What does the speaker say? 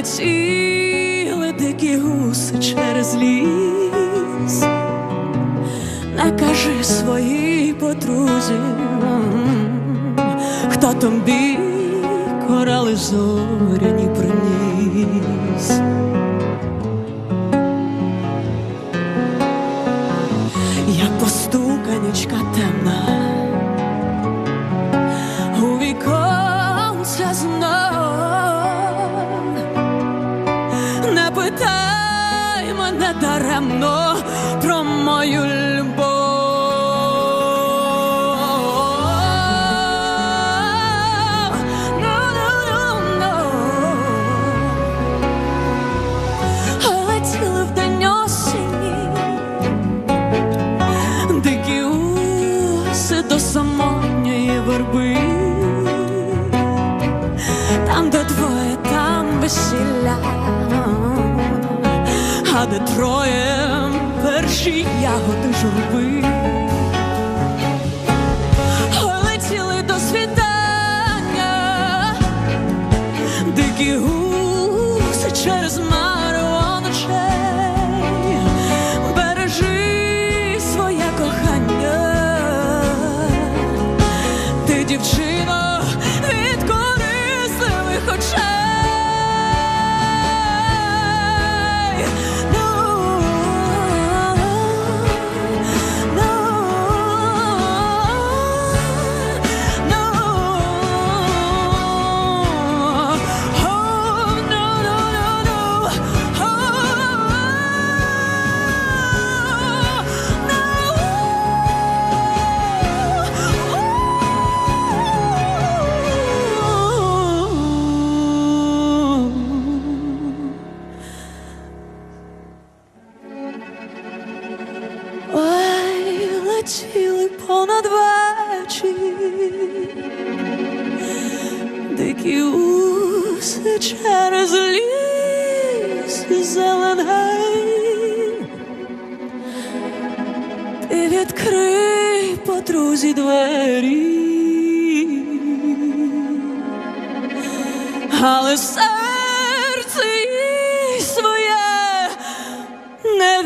летіли дикі гуси через ліс. Не кажи своїй подрузі, хто тобі корали зоряні приніс. Як постуканічка темна даремно про мою любов. No, no, no, no. Летіли вдень осені дикі уси до самотньої верби, а де троє перші ягоди журби. Ой, летіли до світання, дикі гуси через мару ночей. Бережи своє кохання, ти дівчино летіли понад вечір. Дикі уси через ліс зелений. Ти відкрий подрузі двері, але серце своє не